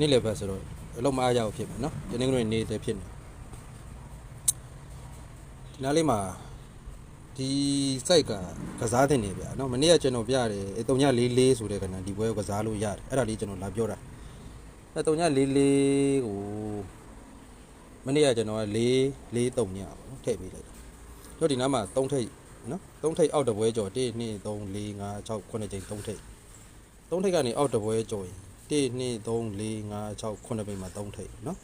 နေ့လည်းပဲဆိုတော့အလုံးမအားရအောင်ဖြစ်မယ်နော်တနင်္ဂနွေနေ့တည်းဖြစ်နေဒီနားလေးမှာဒီစိုက်ကကစားတင်နေဗျာနော်မနေ့ကကျွန်တော်ပြတယ်အဲ344ဆိုတဲ့ကဏ္ဍဒီပွဲကိုကစားလို့ရတယ်အဲ့ဒါလေးကျွန်တော်လာပြောတာအဲ344ကိုမနေ့ကကျွန်တော်က4 4 3ညပေါ့နော်ထည့်ပေးလိုက်တယ်တို့ဒီနားမှာ3ထိပ်နော်3ထိပ်အောက်တပွဲကျော်1 2 3 4 5 6 9ချိန်3ထိပ်3ထိပ်ကနေအောက်တပွဲကျော်ရင် 1 2 3 4 5 6 9ပိတ်မှာ3ထိပ်နော်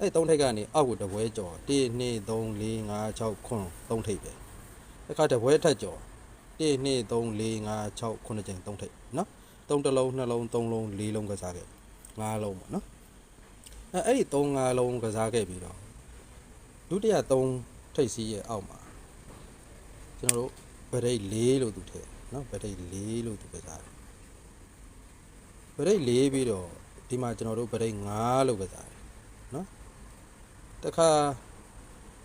အဲ့3ထိပ်ကနေအောက်ကိုတပွဲကျော်1 2 3 4 5 6 9 3ထိပ်ပဲတစ်ခါတပွဲထက်ကျော်1 2 3 4 5 6 9ချိန်3ထိပ်နော်3တစ်လုံး2လုံး3လုံး4လုံးကစားခဲ့5လုံးပေါ့နော်အဲ့အဲ့ဒီ3 5လုံးကစားခဲ့ပြီးတော့ဒုတိယ3ထိပ်စီးရဲ့အောက်မှာကျွန်တော်တို့ဗရိတ်4လို့သူထည့်နော်ဗရိတ်4လို့သူကစားတယ် ပရိတ်၄ပြီးတော့ဒီမှာကျွန်တော်တို့ပရိတ်5လို့ကစားတယ်နော်တခါ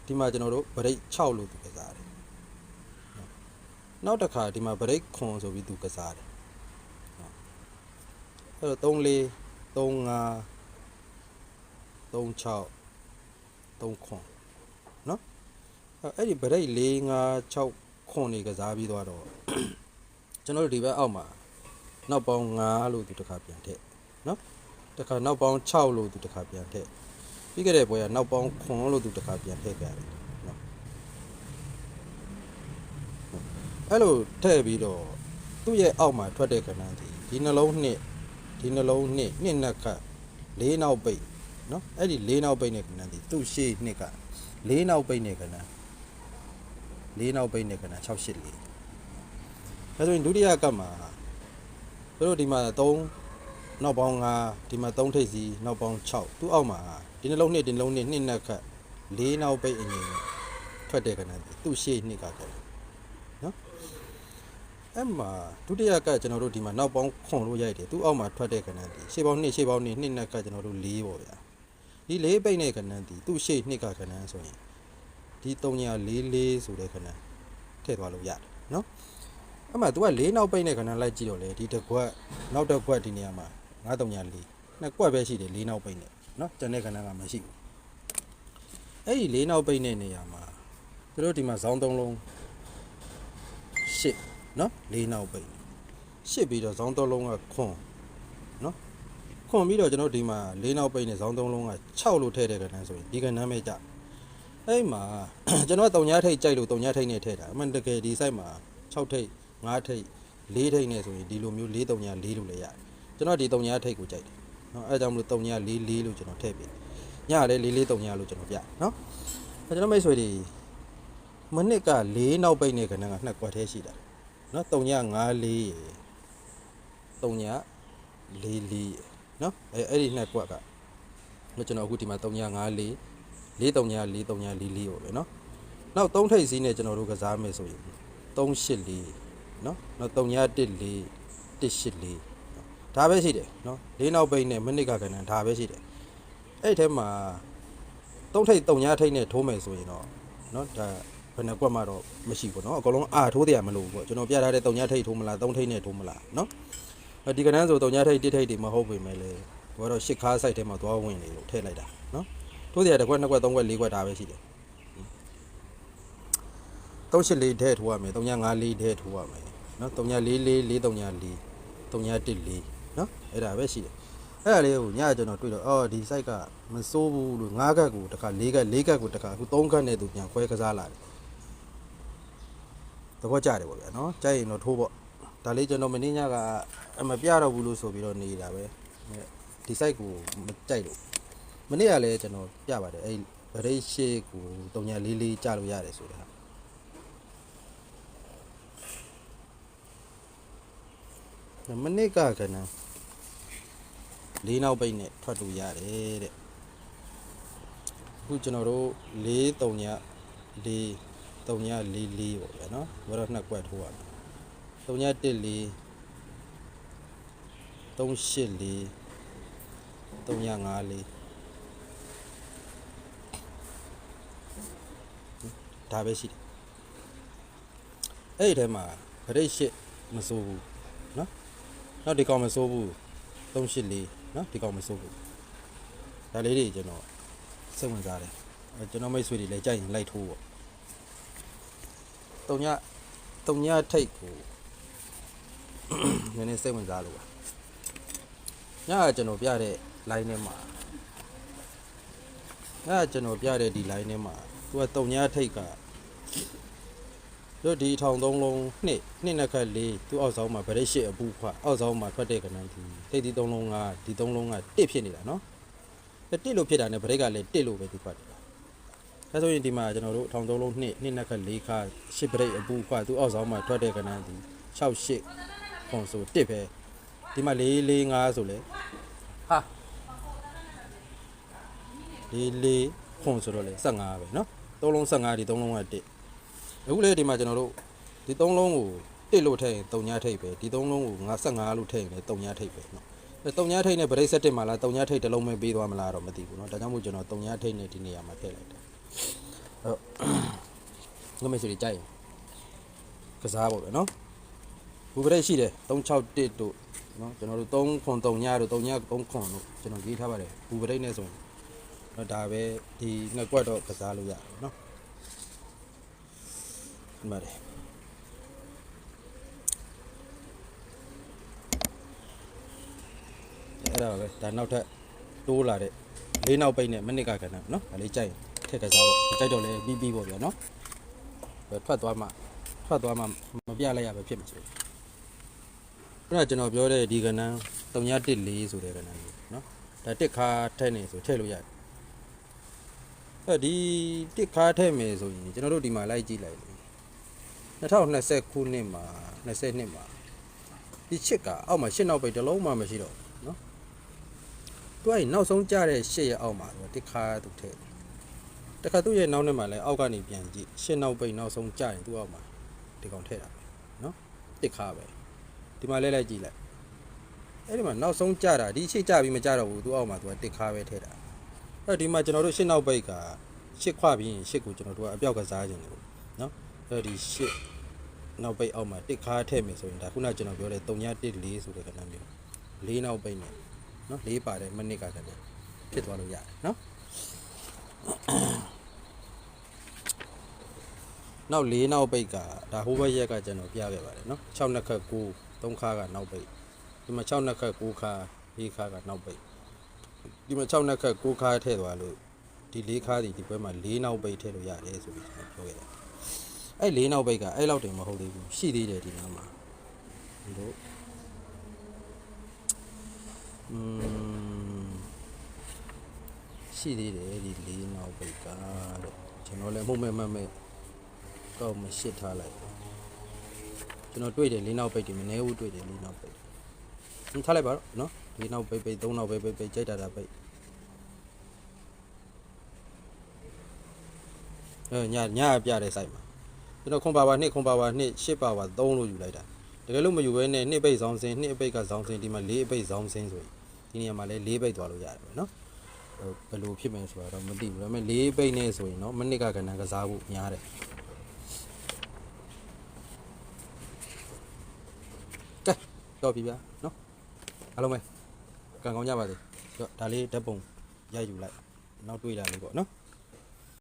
ဒီမှာကျွန်တော်တို့ပရိတ်6လို့သူကစားတယ်နော်နောက်တစ်ခါဒီမှာပရိတ်ခွန်ဆိုပြီးသူကစားတယ်နော်အဲ့တော့3 4 3 5 3 6 3ခွန်နော်အဲ့အဲ့ဒီပရိတ်4 5 6ခွန်နေကစားပြီးသွားတော့ကျွန်တော်တို့ဒီဘက်အောက်မှာ နောက်ပေါင်း9လို့သူတစ်ခါပြန်ထည့်နော်တစ်ခါနောက်ပေါင်း6လို့သူတစ်ခါပြန်ထည့်ပြီးခဲ့တဲ့ပွဲကနောက်ပေါင်း9လို့သူတစ်ခါပြန်ထည့်ကြတယ်နော်အဲ့လိုထည့်ပြီးတော့သူ့ရဲ့အောက်မှာထွက်တဲ့ကဏ္ဍဒီဒီနှလုံးနှစ်ဒီနှလုံးနှစ်နှစ်နှစ်ခတ်လေးနောက်ပိတ်နော်အဲ့ဒီလေးနောက်ပိတ်တဲ့ကဏ္ဍဒီသူ့ရှေ့နှစ်ကလေးနောက်ပိတ်တဲ့ကဏ္ဍလေးနောက်ပိတ်တဲ့ကဏ္ဍ684ဒါဆိုရင်ဒုတိယကပ်မှာ သူတို့ဒီမှာ3နောက်ပေါင်း5ဒီမှာ3ထိပ်စီနောက်ပေါင်း6သူ့အောက်မှာဒီနှလုံးနှစ်ဒီနှလုံးနှစ်နှစ်နှစ်ခတ်၄နောက်ပိတ်အငိမ်ထွက်တဲ့ကဏ္ဍသူ့ရှေ့နှစ်ကကဏ္ဍနော်အဲ့မှာဒုတိယကကျွန်တော်တို့ဒီမှာနောက်ပေါင်းခွန်လို့ရိုက်တယ်သူ့အောက်မှာထွက်တဲ့ကဏ္ဍဒီရှေ့ပေါင်းနှစ်ရှေ့ပေါင်းနှစ်နှစ်နှစ်ခတ်ကျွန်တော်တို့၄ပေါ့ဗျာဒီ၄ပိတ်တဲ့ကဏ္ဍဒီသူ့ရှေ့နှစ်ကကဏ္ဍဆိုရင်ဒီ344ဆိုတဲ့ကဏ္ဍထည့်သွားလို့ရတယ်နော် အဲ့မှာ तू က၄နောက်ပိတ်နဲ့ခဏလိုက်ကြည့်တော့လေဒီတစ်ခွက်နောက်တစ်ခွက်ဒီနေရာမှာ934နှစ်ခွက်ပဲရှိတယ်၄နောက်ပိတ်နဲ့နော်ကျန်တဲ့ခဏကမရှိဘူးအဲ့ဒီ၄နောက်ပိတ်နဲ့နေရာမှာသူတို့ဒီမှာဇောင်း၃လုံး၈နော်၄နောက်ပိတ်၈ပြီးတော့ဇောင်း၃လုံးကခွန်နော်ခွန်ပြီးတော့ကျွန်တော်ဒီမှာ၄နောက်ပိတ်နဲ့ဇောင်း၃လုံးက6လို့ထည့်တဲ့ခဏဆိုရင်ဒီခဏမဲ့ကြအဲ့မှာကျွန်တော်တုံညာထိတ်ကြိုက်လို့တုံညာထိတ်နဲ့ထည့်တာအမှန်တကယ်ဒီ site မှာ6ထိတ် 5ထိပ်4ထိပ်နဲ့ဆိုရင်ဒီလိုမျိုး4 3ညာ4လို့လည်းရတယ်ကျွန်တော်ဒီ3ညာထိပ်ကိုကြိုက်တယ်နော်အဲဒါကြောင့်မလို့3ညာ4 4လို့ကျွန်တော်ထည့်ပေးညလည်း4 4 3ညာလို့ကျွန်တော်ပြနော်အဲကျွန်တော်မိတ်ဆွေတွေမနစ်က4နောက်ပိတ်နဲ့ခဏကနှစ်ကွက်သေးရှိတာနော်3ညာ5 4 3ညာ4 4နော်အဲအဲ့ဒီနှစ်ကွက်ကကျွန်တော်အခုဒီမှာ3ညာ5 4 4 3ညာ4 3ညာ4 4ပေါ့ဗျာနော်နောက်3ထိပ်စီးနဲ့ကျွန်တော်တို့ကစားမယ်ဆိုရင်384 เนาะနောက်314 184ဒါပဲရှိတယ်เนาะလေးနောက်ပိတ်နဲ့မိနစ်ကကဏ္ဍဒါပဲရှိတယ်အဲ့ဒီထဲမှာသုံးထိပ်သုံးညာထိပ်နဲ့ထိုးမယ်ဆိုရင်တော့เนาะဒါဘယ်နှကွက်မှတော့မရှိဘူးเนาะအကုန်လုံးအာထိုးတယ်မလို့ပေါ့ကျွန်တော်ပြထားတဲ့သုံးညာထိပ်ထိုးမလားသုံးထိပ်နဲ့ထိုးမလားเนาะဒီကဏ္ဍဆိုသုံးညာထိပ်တစ်ထိပ်တွေမဟုတ်ပေမဲ့လေဘောတော့ရှစ်ခါး site ထဲမှာသွားဝင်နေလို့ထည့်လိုက်တာเนาะထိုးတယ်တစ်ခွက်နှစ်ခွက်သုံးခွက်လေးခွက်ဒါပဲရှိတယ် 384ထဲထိုးရမယ်354ထဲထိုးရမယ်နော်344 434 314နော်အဲ့ဒါပဲရှိတယ်အဲ့ဒါလေးကိုညကျွန်တော်တွေ့တော့အော်ဒီ site ကမစိုးဘူးလို့9ကတ်ကိုတခါ4ကတ်4ကတ်ကိုတခါအခု3ကတ်နဲ့သူပြန်ခွဲကစားလာတယ်သဘောကျတယ်ပေါ့ဗျာနော်ကြိုက်ရင်တော့ထိုးပေါ့ဒါလေးကျွန်တော်မင်းညကအမပြတော့ဘူးလို့ဆိုပြီးတော့နေတာပဲဒီ site ကိုမကြိုက်လို့မနေ့ကလည်းကျွန်တော်ပြပါတယ်အဲ့ဗရိတ်ရှိကို344ကြာလို့ရတယ်ဆိုတာ မနစ်ကကနလေးနောက်ပိတ်နဲ့ထွက်လို့ရတယ်တဲ့အခုကျွန်တော်တို့4 3ည4 3ည4 4ပေါ့ဗျာနော်ဘာတော့နှစ်ကွက်ထိုးရမယ်3ည1 4 3 8 4 3ည5 4ဒါပဲရှိတယ်အဲ့ဒီထဲမှာဗရိတ်ရှစ်မစိုးဘူး နော်ဒီကောင်မစိုးဘူး384နော်ဒီကောင်မစိုးဘူးဒါလေးတွေကျွန်တော်စိတ်ဝင်စားတယ်အဲကျွန်တော်မိတ်ဆွေတွေလည်းကြိုက်ရင်လိုက်ထိုးပေါ့တုံညတုံညထိတ်ကိုနည်းနည်းစိတ်ဝင်စားလို့ပါညကကျွန်တော်ပြတဲ့ line ထဲမှာညကကျွန်တော်ပြတဲ့ဒီ line ထဲမှာသူကတုံညထိတ်က တို့ဒီထောင်သုံးလုံးနှစ်နှစ်နှစ်ခက်လေးသူ့အောက်ဆောင်မှာဗရိတ်ရှိအပူခွအောက်ဆောင်မှာထွက်တဲ့ကဏ္ဍဒီထိတ်ဒီသုံးလုံးကဒီသုံးလုံးကတစ်ဖြစ်နေတာနော်အဲတစ်လို့ဖြစ်တာနဲ့ဗရိတ်ကလည်းတစ်လို့ပဲသူထွက်တယ်အဲဆိုရင်ဒီမှာကျွန်တော်တို့ထောင်သုံးလုံးနှစ်နှစ်နှစ်ခက်လေးခါရှစ်ဗရိတ်အပူခွသူ့အောက်ဆောင်မှာထွက်တဲ့ကဏ္ဍဒီ6 8ခွန်ဆိုတစ်ပဲဒီမှာ4 4 5ဆိုလဲဟာ4 4ခွန်ဆိုတော့လေ15ပဲနော်သုံးလုံး15ဒီသုံးလုံးကတစ် အခုလေဒီမှာကျွန်တော်တို့ဒီသုံးလုံးကိုတစ်လို့ထည့်ရင်တုံညာထိပ်ပဲဒီသုံးလုံးကိုငါ15လို့ထည့်ရင်လည်းတုံညာထိပ်ပဲเนาะအဲတုံညာထိပ်နဲ့ဗရိတ်ဆက်တစ်မှာလားတုံညာထိပ်တစ်လုံးပဲပေးသွားမလားတော့မသိဘူးเนาะဒါကြောင့်မို့ကျွန်တော်တုံညာထိပ်နဲ့ဒီနေရာမှာထည့်လိုက်တယ်အဲ့ငမေးစီကြိုက်ရင်ကစားပေါ့ဗျာเนาะဘူဗရိတ်ရှိတယ်361တို့เนาะကျွန်တော်တို့3ခွန်တုံညာတို့တုံညာ3ခွန်တို့ကျွန်တော်ရေးထားပါတယ်ဘူဗရိတ်နဲ့ဆိုရင်เนาะဒါပဲဒီနှစ်ကွက်တော့ကစားလို့ရတယ်เนาะ ဒီမှာတယ်အဲ့ဒါပဲဒါနောက်ထပ်တိုးလာတဲ့လေးနောက်ပိတ်နဲ့မနစ်ကကဏ္ဍနော်ဒါလေးကြိုက်ရင်ထက်ကစားပေါ့ကြိုက်တော့လဲပြီးပြီးပေါ့ဗျာနော်ပဲထွက်သွားမှထွက်သွားမှမပြလိုက်ရပဲဖြစ်မှာဆိုအဲ့ဒါကျွန်တော်ပြောတဲ့ဒီကဏ္ဍ314ဆိုတဲ့ကဏ္ဍကြီးနော်ဒါတစ်ခါထည့်နေဆိုထည့်လို့ရတယ်အဲ့ဒီတစ်ခါထည့်မယ်ဆိုရင်ကျွန်တော်တို့ဒီမှာလိုက်ကြည့်လိုက်လေ 2020ခုနှစ်မှာ20နှစ်မှာဒီချစ်ကအောက်မှာရှစ်နောက်ပိတ်တစ်လုံးမှမရှိတော့နော်သူကနောက်ဆုံးကြတဲ့ရှစ်ရဲ့အောက်မှာသူတခါသူထဲတခါသူ့ရဲ့နောက်နဲ့မှလည်းအောက်ကနေပြန်ကြည့်ရှစ်နောက်ပိတ်နောက်ဆုံးကြရင်သူ့အောက်မှာဒီကောင်ထဲတာပဲနော်တခါပဲဒီမှာလဲလိုက်ကြည့်လိုက်အဲ့ဒီမှာနောက်ဆုံးကြတာဒီရှစ်ကြပြီးမကြတော့ဘူးသူ့အောက်မှာသူကတခါပဲထဲတာအဲ့ဒီမှာကျွန်တော်တို့ရှစ်နောက်ပိတ်ကရှစ်ခွပြီးရင်ရှစ်ကိုကျွန်တော်တို့ကအပြောက်ကစားခြင်းလို့ 38နောက်ပိတ်အောက်မှာတစ်ခါထည့်မယ်ဆိုရင်ဒါခုနကျွန်တော်ပြောတဲ့3.14ဆိုတဲ့ကဏ္ဍမျိုး၄နောက်ပိတ်နဲ့နော်၄ပါတယ်မိနစ်ကကဏ္ဍဖြစ်သွားလို့ရတယ်နော်နောက်၄နောက်ပိတ်ကဒါဟိုးဘက်ရက်ကကျွန်တော်ပြခဲ့ပါတယ်နော်6နှစ်ခတ်9 3ခါကနောက်ပိတ်ဒီမှာ6နှစ်ခတ်9ခါ4ခါကနောက်ပိတ်ဒီမှာ6နှစ်ခတ်9ခါထည့်သွားလို့ဒီ4ခါဒီဒီဘက်မှာ4နောက်ပိတ်ထည့်လို့ရတယ်ဆိုပြီးကျွန်တော်ပြောခဲ့တယ် အဲ့လေးနောက်ဘိတ်ကအဲ့လောက်တင်မဟုတ်သေးဘူးရှိသေးတယ်ဒီနားမှာဒီလိုอืมရှိသေးတယ်ဒီလေးနောက်ဘိတ်ကတဲ့ကျွန်တော်လည်းမှုမဲ့မတ်မဲ့တော့မရှစ်ထားလိုက်ကျွန်တော်တွေ့တယ်လေးနောက်ဘိတ်တွေမနေဘူးတွေ့တယ်လေးနောက်ဘိတ်ဟင်းထားလိုက်ပါတော့နော်လေးနောက်ဘိတ်ဘိတ်သုံးနောက်ဘိတ်ဘိတ်ဘိတ်ကြိုက်တာတာဘိတ်အဲညညပြတဲ့ site မှာ ကျွန်တော်ခွန်ပါဝါ2ခွန်ပါဝါ2 8ပါဝါ3လို့ယူလိုက်တာတကယ်လို့မယူဘဲနဲ့2ပိတ်ဆောင်စင်း2အပိတ်ကဆောင်စင်းဒီမှာ4အပိတ်ဆောင်စင်းဆိုရင်ဒီနေရာမှာလည်း4ပိတ်သွားလို့ရတယ်ပေါ့နော်ဟိုဘယ်လိုဖြစ်မယ်ဆိုတာတော့မသိဘူးဒါပေမဲ့4ပိတ်နဲ့ဆိုရင်တော့မိနစ်ကကဏ္ဍကစားဖို့များတယ်ကဲတော့ပြီဗျာနော်အားလုံးပဲကံကောင်းကြပါစေဒါလေးဓာတ်ပုံရိုက်ယူလိုက်နောက်တွေ့လာလို့ပေါ့နော်